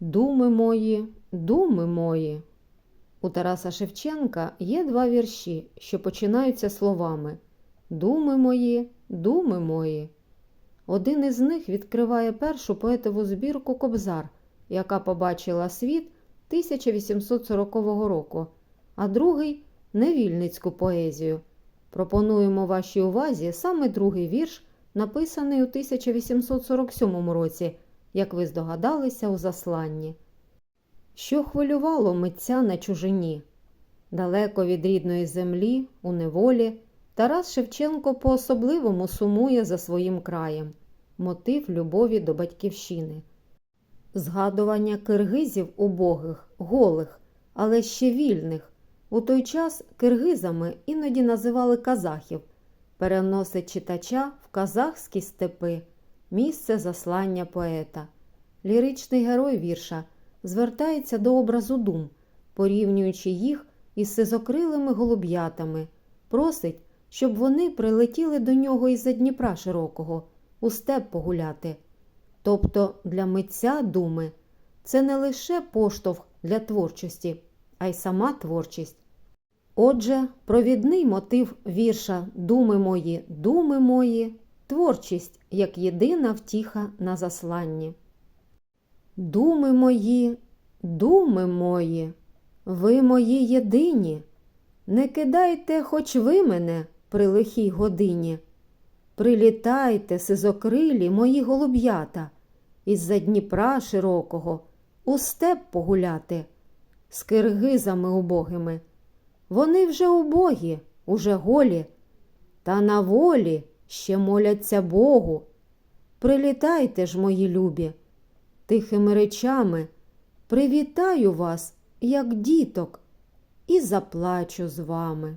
Думи мої, думи мої. У Тараса Шевченка є два вірші, що починаються словами Думи мої, думи мої. Один із них відкриває першу поетову збірку Кобзар, яка побачила світ 1840 року, а другий невільницьку поезію. Пропонуємо вашій увазі саме другий вірш, написаний у 1847 році, як ви здогадалися у засланні. Що хвилювало митця на чужині? Далеко від рідної землі, у неволі, Тарас Шевченко по-особливому сумує за своїм краєм мотив любові до батьківщини. Згадування киргизів убогих, голих, але ще вільних. У той час киргизами іноді називали казахів, переносить читача в казахські степи, місце заслання поета. Ліричний герой вірша звертається до образу дум, порівнюючи їх із сизокрилими голуб'ятами, просить, щоб вони прилетіли до нього із-за Дніпра широкого, у степ погуляти. Тобто для митця думи це не лише поштовх для творчості, а й сама творчість. Отже, провідний мотив вірша Думи мої, думи мої, творчість як єдина втіха на засланні. Думи мої, думи мої, ви мої єдині, не кидайте, хоч ви мене при лихій годині. Прилітайте, сизокрилі, мої голуб'ята, із-за Дніпра широкого, у степ погуляти, з киргизами убогими. Вони вже убогі, уже голі, та на волі ще моляться Богу. Прилітайте ж, мої любі, тихими речами привітаю вас, як діток, і заплачу з вами.